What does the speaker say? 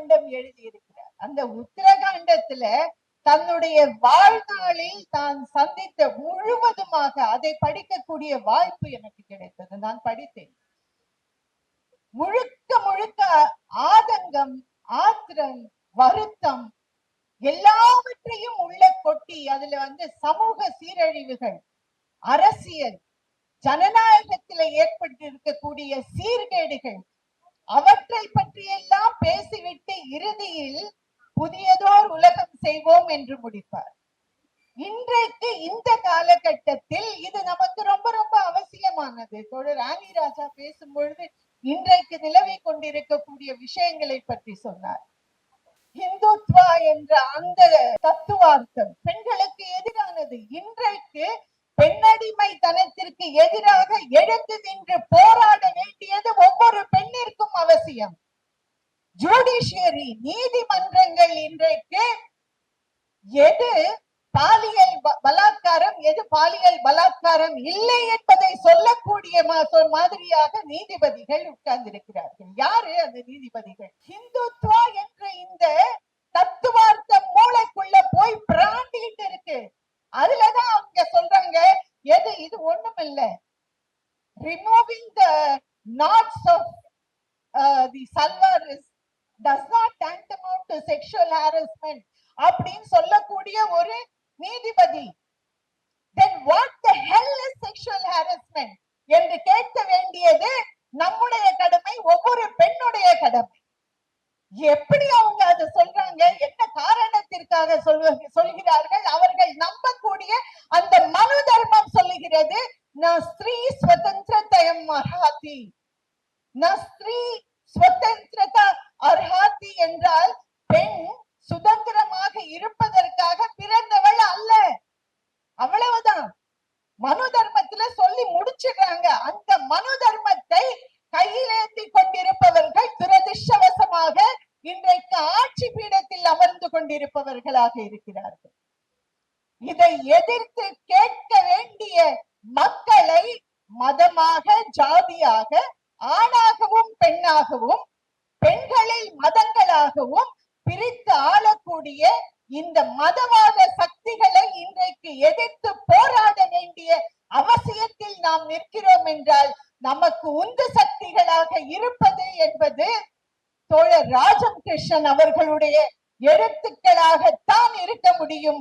உத்தரகாண்டம் எழுதியிருக்கிறார். அந்த உத்தரகாண்டத்துல தன்னுடைய வாழ்நாளில் தான் சந்தித்த முழுவதுமாக அதை படிக்கக்கூடிய வாய்ப்பு எனக்கு கிடைத்தது. நான் படித்தேன். முழுக்க முழுக்க ஆதங்கம் ஆத்திரம் வருத்தம் எல்லாவற்றையும் உள்ள கொட்டி அதுல வந்து சமூக சீரழிவுகள் அரசியல் ஜனநாயகத்தில ஏற்பட்டு இருக்கக்கூடிய சீர்கேடுகள் அவற்றை பற்றியெல்லாம் பேசிவிட்டு இறுதியில் புதியதோர் உலகம் செய்வோம் என்று முடிப்பார். இன்றைக்கு இந்த காலகட்டத்தில் இது நமக்கு ரொம்ப ரொம்ப அவசியமானது. தோழர் ராணி ராஜா பேசும் பொழுது இன்றைக்கு நிலவி கொண்டிருக்கக்கூடிய விஷயங்களை பற்றி சொன்னார். இந்துத்வா என்ற அந்த தத்துவார்த்தம் பெண்களுக்கு எதிரானது. இன்றைக்கு பெண்ணடிமைத்தனத்திற்கு எதிராக எழுந்து நின்று போராட வேண்டியது ஒவ்வொரு பெண்ணிற்கும் அவசியம். ஜுடிஷியரி நீதிமன்றங்கள் இன்றைக்கு எது பாலியல் பலாத்காரம் எது பாலியல் பலாத்காரம் இல்லை என்பதை சொல்லக்கூடிய மாதிரியாக நீதிபதிகள் உட்கார்ந்திருக்கிறார்கள். யாரு அந்த நீதிபதிகள்? ஹிந்துத்வா என்ற இந்த தத்துவார்த்தம் மூளைக்குள்ள போய் பிராண்டிட்டு இருக்கு அதுலதான் அவங்க சொல்றாங்க எது இது ஒண்ணும் இல்ல removing the of uh, the salwar is does not tantamount to sexual harassment. அப்படின்னு சொல்லக்கூடிய ஒரு நீதிபதி. Then what the hell is sexual harassment? என்று கேட்க வேண்டியது நம்முடைய கடமை ஒவ்வொரு பெண்ணுடைய கடமை. எப்படி அவங்க அதை சொல்றாங்க? என்ன காரணத்திற்காக சொல்வ சொல்கிறார்கள்? அவர்கள் நம்பக்கூடிய அந்த மனு தர்மம் சொல்லுகிறது. நான் ஸ்திரீ ஸ்வதந்திரதயம் அர்ஹாதி நான் ஸ்திரீ ஸ்வதந்திரதா என்றால் பெண் சுதந்திரமாக இருப்பதற்காக பிறந்தவள் அல்ல. அவ்வளவுதான். மனு தர்மத்துல சொல்லி முடிச்சிடுறாங்க அந்த மனு தர்மத்தை கையிலேந்தி கொண்டிருப்பவர்கள் துரதிர்ஷ்டவசமாக இன்றைக்கு ஆட்சி பீடத்தில் அமர்ந்து கொண்டிருப்பவர்களாக இருக்கிறார்கள். இதை எதிர்த்து கேட்க வேண்டிய மக்கள் மதமாக ஜாதியாக ஆணாகவும் பெண்ணாகவும் பெண்களை மதங்களாகவும் பிரித்து ஆளக்கூடிய இந்த மதவாத சக்திகளை இன்றைக்கு எதிர்த்து போராட வேண்டிய அவசியத்தில் நாம் நிற்கிறோம் என்றால் நமக்கு உந்து சக்திகளாக இருப்பது என்பது தோழர் ராஜம் கிருஷ்ணன் அவர்களுடைய எழுத்துக்களாகத்தான் இருக்க முடியும்.